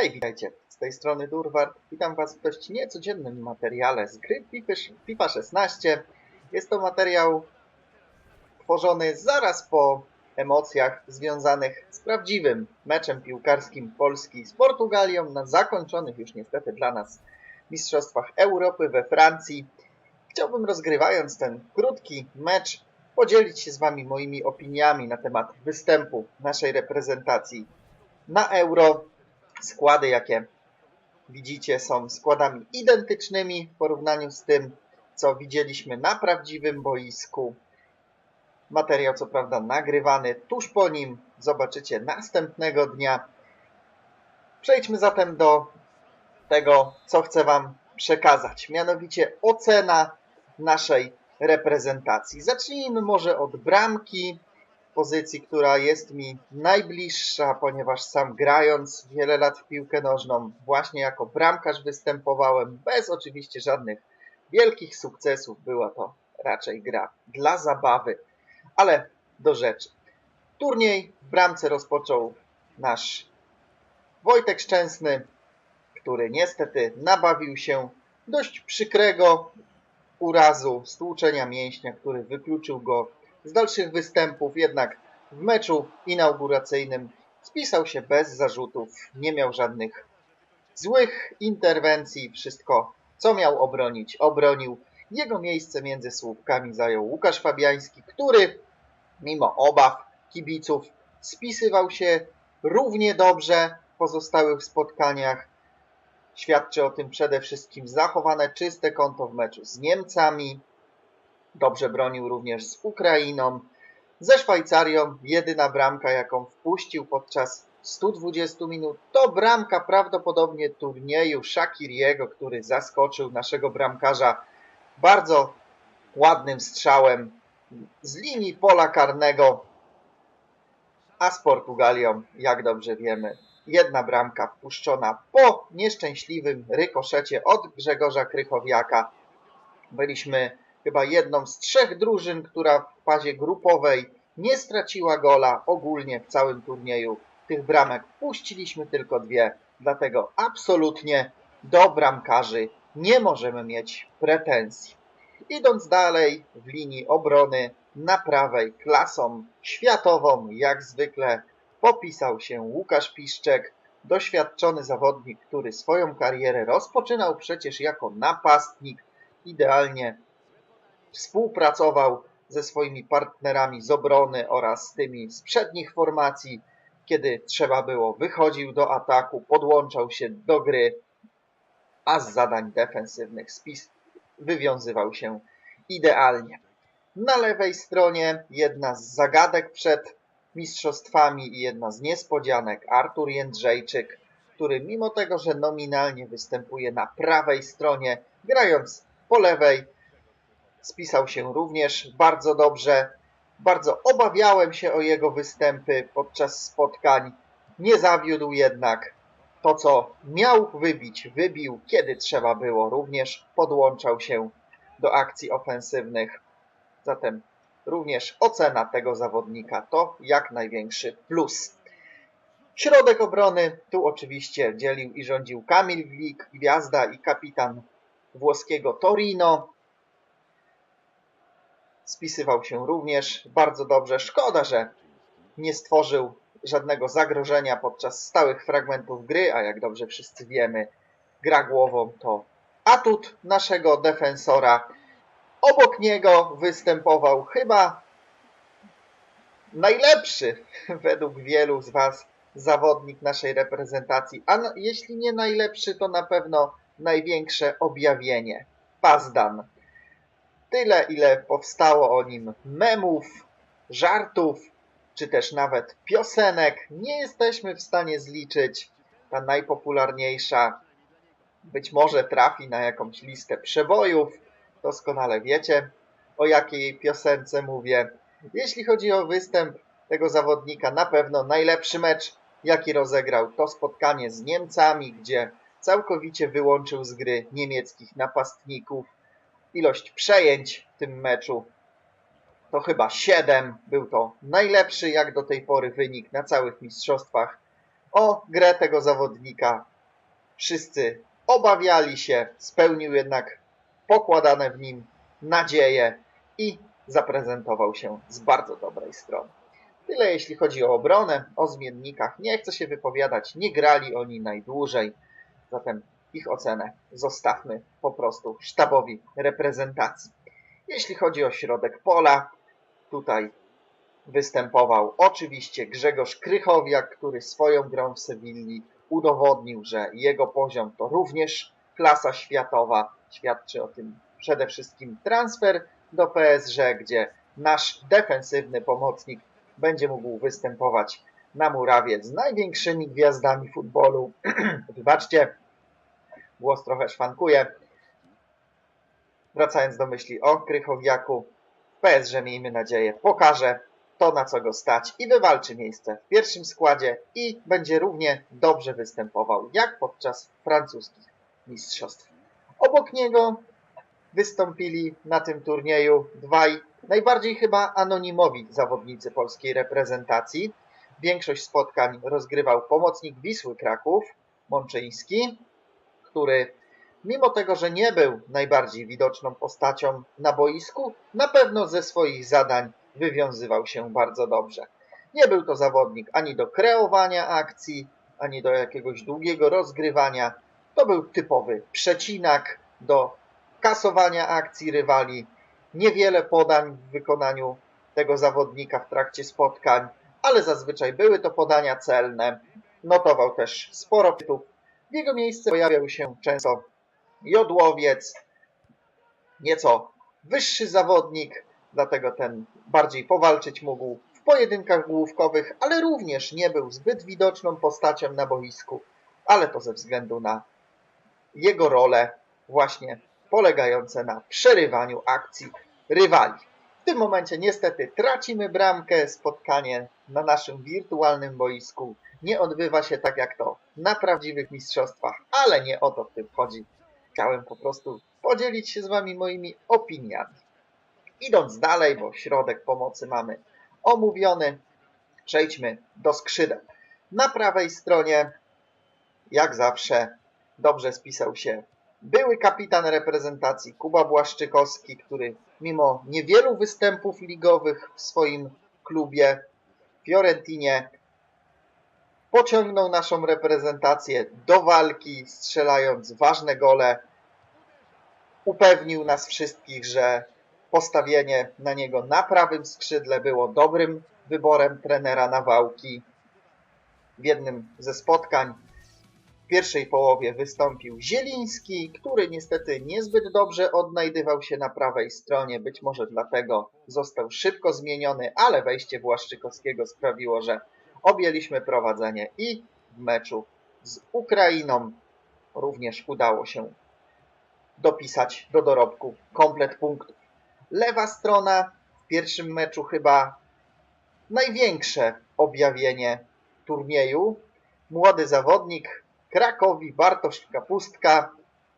Hej, witajcie. Z tej strony Durward. Witam Was w dość niecodziennym materiale z gry FIFA 16. Jest to materiał tworzony zaraz po emocjach związanych z prawdziwym meczem piłkarskim Polski z Portugalią na zakończonych już niestety dla nas Mistrzostwach Europy we Francji. Chciałbym rozgrywając ten krótki mecz podzielić się z Wami moimi opiniami na temat występu naszej reprezentacji na Euro. Składy, jakie widzicie, są składami identycznymi w porównaniu z tym, co widzieliśmy na prawdziwym boisku. Materiał, co prawda, nagrywany tuż po nim, zobaczycie następnego dnia. Przejdźmy zatem do tego, co chcę Wam przekazać, mianowicie ocena naszej reprezentacji. Zacznijmy może od bramki, pozycji, która jest mi najbliższa, ponieważ sam grając wiele lat w piłkę nożną, właśnie jako bramkarz występowałem, bez oczywiście żadnych wielkich sukcesów. Była to raczej gra dla zabawy. Ale do rzeczy. Turniej w bramce rozpoczął nasz Wojtek Szczęsny, który niestety nabawił się dość przykrego urazu, stłuczenia mięśnia, który wykluczył go z dalszych występów, jednak w meczu inauguracyjnym spisał się bez zarzutów, nie miał żadnych złych interwencji, wszystko co miał obronić, obronił. Jego miejsce między słupkami zajął Łukasz Fabiański, który mimo obaw kibiców spisywał się równie dobrze w pozostałych spotkaniach. Świadczy o tym przede wszystkim zachowane czyste konto w meczu z Niemcami. Dobrze bronił również z Ukrainą. Ze Szwajcarią jedyna bramka, jaką wpuścił podczas 120 minut, to bramka prawdopodobnie turnieju Shakiriego, który zaskoczył naszego bramkarza bardzo ładnym strzałem z linii pola karnego. A z Portugalią, jak dobrze wiemy, jedna bramka wpuszczona po nieszczęśliwym rykoszecie od Grzegorza Krychowiaka. Byliśmy chyba jedną z trzech drużyn, która w fazie grupowej nie straciła gola ogólnie w całym turnieju. Tych bramek puściliśmy tylko dwie, dlatego absolutnie do bramkarzy nie możemy mieć pretensji. Idąc dalej w linii obrony na prawej klasą światową, jak zwykle popisał się Łukasz Piszczek, doświadczony zawodnik, który swoją karierę rozpoczynał przecież jako napastnik, idealnie współpracował ze swoimi partnerami z obrony oraz tymi z przednich formacji, kiedy trzeba było, wychodził do ataku, podłączał się do gry, a z zadań defensywnych spis wywiązywał się idealnie. Na lewej stronie jedna z zagadek przed mistrzostwami i jedna z niespodzianek Artur Jędrzejczyk, który mimo tego, że nominalnie występuje na prawej stronie, grając po lewej, spisał się również bardzo dobrze. Bardzo obawiałem się o jego występy podczas spotkań. Nie zawiódł jednak. To, co miał wybić, wybił, kiedy trzeba było. Również podłączał się do akcji ofensywnych. Zatem również ocena tego zawodnika to jak największy plus. Środek obrony, tu oczywiście dzielił i rządził Kamil Glik, gwiazda i kapitan włoskiego Torino spisywał się również bardzo dobrze. Szkoda, że nie stworzył żadnego zagrożenia podczas stałych fragmentów gry, a jak dobrze wszyscy wiemy, gra głową to atut naszego defensora. Obok niego występował chyba najlepszy według wielu z Was zawodnik naszej reprezentacji, a jeśli nie najlepszy, to na pewno największe objawienie. Pazdan tyle, ile powstało o nim memów, żartów, czy też nawet piosenek, nie jesteśmy w stanie zliczyć. Ta najpopularniejsza być może trafi na jakąś listę przebojów. Doskonale wiecie, o jakiej piosence mówię. Jeśli chodzi o występ tego zawodnika, na pewno najlepszy mecz, jaki rozegrał, to spotkanie z Niemcami, gdzie całkowicie wyłączył z gry niemieckich napastników ilość przejęć w tym meczu to chyba 7. Był to najlepszy jak do tej pory wynik na całych mistrzostwach o grę tego zawodnika. Wszyscy obawiali się, spełnił jednak pokładane w nim nadzieje i zaprezentował się z bardzo dobrej strony. Tyle jeśli chodzi o obronę, o zmiennikach. Nie chcę się wypowiadać, nie grali oni najdłużej, zatem ich ocenę zostawmy po prostu sztabowi reprezentacji. Jeśli chodzi o środek pola, tutaj występował oczywiście Grzegorz Krychowiak, który swoją grą w Sewilli udowodnił, że jego poziom to również klasa światowa. Świadczy o tym przede wszystkim transfer do PSG, gdzie nasz defensywny pomocnik będzie mógł występować na murawie z największymi gwiazdami futbolu. Wybaczcie, głos trochę szwankuje. Wracając do myśli o Krychowiaku, PSG, miejmy nadzieję, pokaże to, na co go stać i wywalczy miejsce w pierwszym składzie i będzie równie dobrze występował jak podczas francuskich mistrzostw. Obok niego wystąpili na tym turnieju dwaj najbardziej chyba anonimowi zawodnicy polskiej reprezentacji. Większość spotkań rozgrywał pomocnik Wisły Kraków, Mączyński, który mimo tego, że nie był najbardziej widoczną postacią na boisku, na pewno ze swoich zadań wywiązywał się bardzo dobrze. Nie był to zawodnik ani do kreowania akcji, ani do jakiegoś długiego rozgrywania. To był typowy przecinak do kasowania akcji rywali. Niewiele podań w wykonaniu tego zawodnika w trakcie spotkań, ale zazwyczaj były to podania celne. Notował też sporo pytów. W jego miejsce pojawiał się często jodłowiec, nieco wyższy zawodnik, dlatego ten bardziej powalczyć mógł w pojedynkach główkowych, ale również nie był zbyt widoczną postacią na boisku, ale to ze względu na jego rolę właśnie polegające na przerywaniu akcji rywali. W tym momencie niestety tracimy bramkę, spotkanie na naszym wirtualnym boisku nie odbywa się tak jak to na prawdziwych mistrzostwach, ale nie o to w tym chodzi. Chciałem po prostu podzielić się z Wami moimi opiniami. Idąc dalej, bo środek pomocy mamy omówiony, przejdźmy do skrzydeł. Na prawej stronie, jak zawsze, dobrze spisał się były kapitan reprezentacji Kuba Błaszczykowski, który mimo niewielu występów ligowych w swoim klubie Fiorentinie pociągnął naszą reprezentację do walki, strzelając ważne gole. Upewnił nas wszystkich, że postawienie na niego na prawym skrzydle było dobrym wyborem trenera Nawałki. W jednym ze spotkań w pierwszej połowie wystąpił Zieliński, który niestety niezbyt dobrze odnajdywał się na prawej stronie. Być może dlatego został szybko zmieniony, ale wejście Błaszczykowskiego sprawiło, że objęliśmy prowadzenie i w meczu z Ukrainą również udało się dopisać do dorobku komplet punktów. Lewa strona w pierwszym meczu chyba największe objawienie turnieju. Młody zawodnik Krakowi Bartosz Kapustka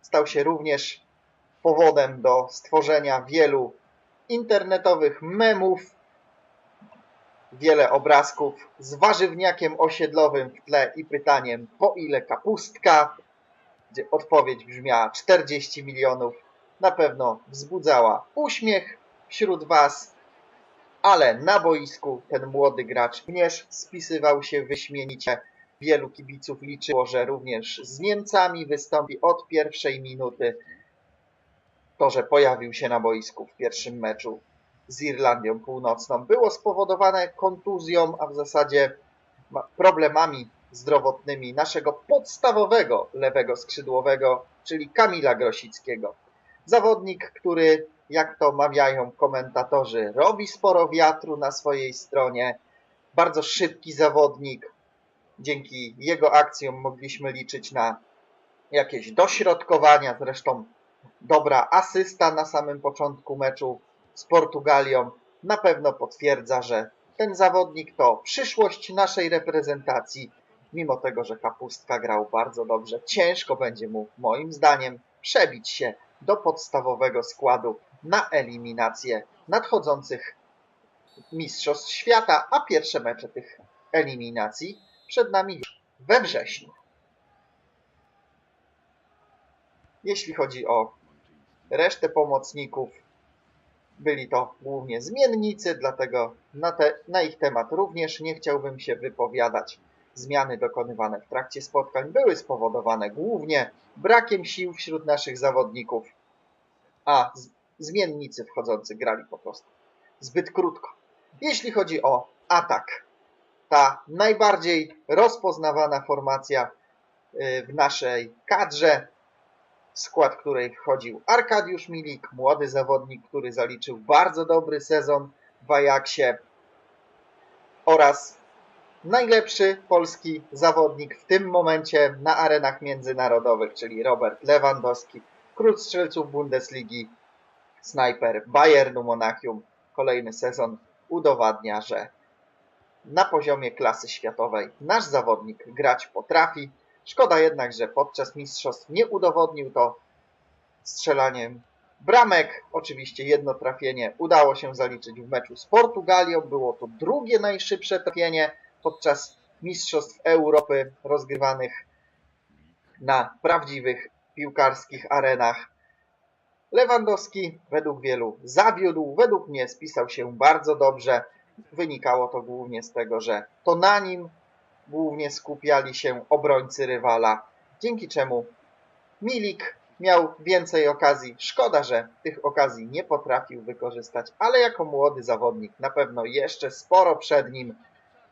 stał się również powodem do stworzenia wielu internetowych memów, wiele obrazków z warzywniakiem osiedlowym w tle i pytaniem po ile kapustka, gdzie odpowiedź brzmiała 40 milionów, na pewno wzbudzała uśmiech wśród Was, ale na boisku ten młody gracz również spisywał się wyśmienicie. Wielu kibiców liczyło, że również z Niemcami wystąpi od pierwszej minuty. To, że pojawił się na boisku w pierwszym meczu z Irlandią Północną było spowodowane kontuzją, a w zasadzie problemami zdrowotnymi naszego podstawowego lewego skrzydłowego, czyli Kamila Grosickiego. Zawodnik, który, jak to mawiają komentatorzy, robi sporo wiatru na swojej stronie. Bardzo szybki zawodnik. Dzięki jego akcjom mogliśmy liczyć na jakieś dośrodkowania. Zresztą dobra asysta na samym początku meczu z Portugalią na pewno potwierdza, że ten zawodnik to przyszłość naszej reprezentacji. Mimo tego, że Kapustka grał bardzo dobrze, ciężko będzie mu, moim zdaniem, przebić się do podstawowego składu na eliminację nadchodzących Mistrzostw Świata, a pierwsze mecze tych eliminacji przed nami już we wrześniu. Jeśli chodzi o resztę pomocników, byli to głównie zmiennicy, dlatego na, te, na ich temat również nie chciałbym się wypowiadać. Zmiany dokonywane w trakcie spotkań były spowodowane głównie brakiem sił wśród naszych zawodników, a zmiennicy wchodzący grali po prostu zbyt krótko. Jeśli chodzi o atak, ta najbardziej rozpoznawana formacja y, w naszej kadrze, w skład której wchodził Arkadiusz Milik, młody zawodnik, który zaliczył bardzo dobry sezon w Ajaxie oraz najlepszy polski zawodnik w tym momencie na arenach międzynarodowych, czyli Robert Lewandowski, król strzelców Bundesligi, snajper Bayernu Monachium. Kolejny sezon udowadnia, że na poziomie klasy światowej nasz zawodnik grać potrafi. Szkoda jednak, że podczas mistrzostw nie udowodnił to strzelaniem bramek. Oczywiście jedno trafienie udało się zaliczyć w meczu z Portugalią. Było to drugie najszybsze trafienie podczas mistrzostw Europy rozgrywanych na prawdziwych piłkarskich arenach. Lewandowski według wielu zawiódł, według mnie spisał się bardzo dobrze. Wynikało to głównie z tego, że to na nim głównie skupiali się obrońcy rywala, dzięki czemu Milik miał więcej okazji. Szkoda, że tych okazji nie potrafił wykorzystać, ale jako młody zawodnik na pewno jeszcze sporo przed nim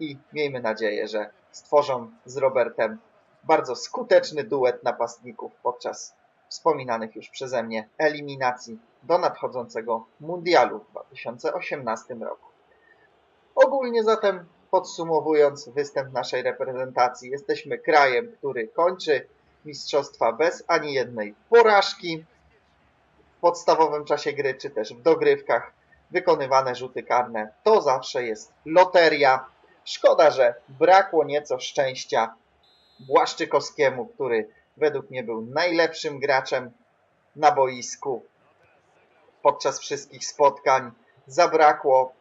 i miejmy nadzieję, że stworzą z Robertem bardzo skuteczny duet napastników podczas wspominanych już przeze mnie eliminacji do nadchodzącego Mundialu w 2018 roku. Ogólnie zatem podsumowując występ naszej reprezentacji, jesteśmy krajem, który kończy mistrzostwa bez ani jednej porażki w podstawowym czasie gry, czy też w dogrywkach wykonywane rzuty karne. To zawsze jest loteria. Szkoda, że brakło nieco szczęścia Błaszczykowskiemu, który według mnie był najlepszym graczem na boisku podczas wszystkich spotkań. Zabrakło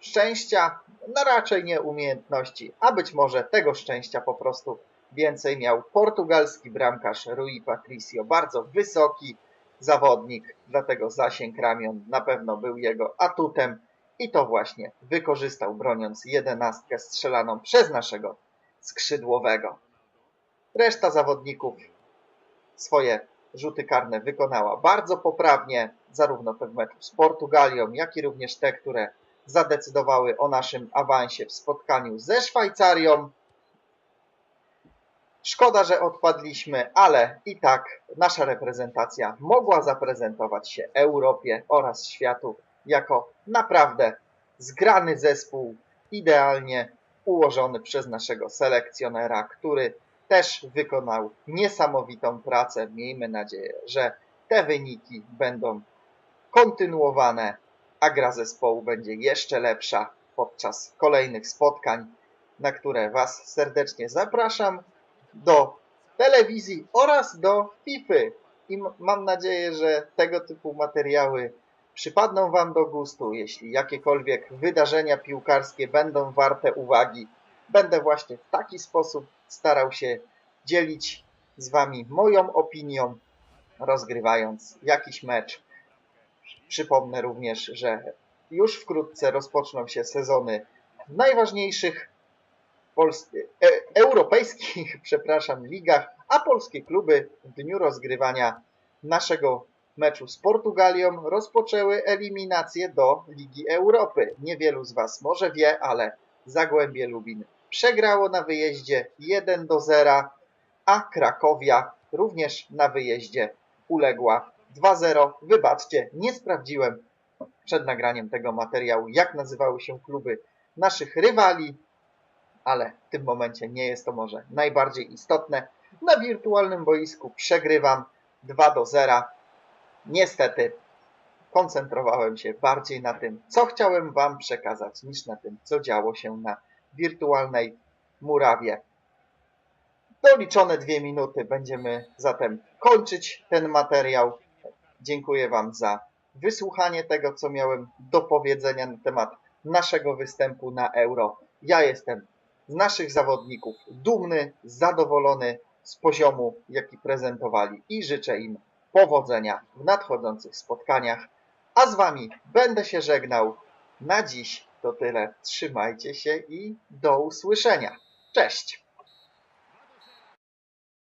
szczęścia, no raczej nie umiejętności, a być może tego szczęścia po prostu więcej miał portugalski bramkarz Rui Patricio. Bardzo wysoki zawodnik, dlatego zasięg ramion na pewno był jego atutem i to właśnie wykorzystał broniąc jedenastkę strzelaną przez naszego skrzydłowego. Reszta zawodników swoje rzuty karne wykonała bardzo poprawnie, zarówno te w meczu z Portugalią, jak i również te, które zadecydowały o naszym awansie w spotkaniu ze Szwajcarią. Szkoda, że odpadliśmy, ale i tak nasza reprezentacja mogła zaprezentować się Europie oraz światu jako naprawdę zgrany zespół, idealnie ułożony przez naszego selekcjonera, który też wykonał niesamowitą pracę. Miejmy nadzieję, że te wyniki będą kontynuowane, a gra zespołu będzie jeszcze lepsza podczas kolejnych spotkań, na które Was serdecznie zapraszam do telewizji oraz do FIFA. I mam nadzieję, że tego typu materiały przypadną Wam do gustu. Jeśli jakiekolwiek wydarzenia piłkarskie będą warte uwagi, będę właśnie w taki sposób starał się dzielić z Wami moją opinią, rozgrywając jakiś mecz. Przypomnę również, że już wkrótce rozpoczną się sezony najważniejszych e europejskich przepraszam, ligach, a polskie kluby w dniu rozgrywania naszego meczu z Portugalią rozpoczęły eliminację do Ligi Europy. Niewielu z Was może wie, ale Zagłębie Lubin przegrało na wyjeździe 1 do 0, a Krakowia również na wyjeździe uległa 2-0. Wybaczcie, nie sprawdziłem przed nagraniem tego materiału, jak nazywały się kluby naszych rywali, ale w tym momencie nie jest to może najbardziej istotne. Na wirtualnym boisku przegrywam 2 do 0. Niestety koncentrowałem się bardziej na tym, co chciałem Wam przekazać, niż na tym, co działo się na wirtualnej murawie. Doliczone dwie minuty będziemy zatem kończyć ten materiał. Dziękuję Wam za wysłuchanie tego, co miałem do powiedzenia na temat naszego występu na Euro. Ja jestem z naszych zawodników dumny, zadowolony z poziomu, jaki prezentowali i życzę im powodzenia w nadchodzących spotkaniach. A z Wami będę się żegnał. Na dziś to tyle. Trzymajcie się i do usłyszenia. Cześć!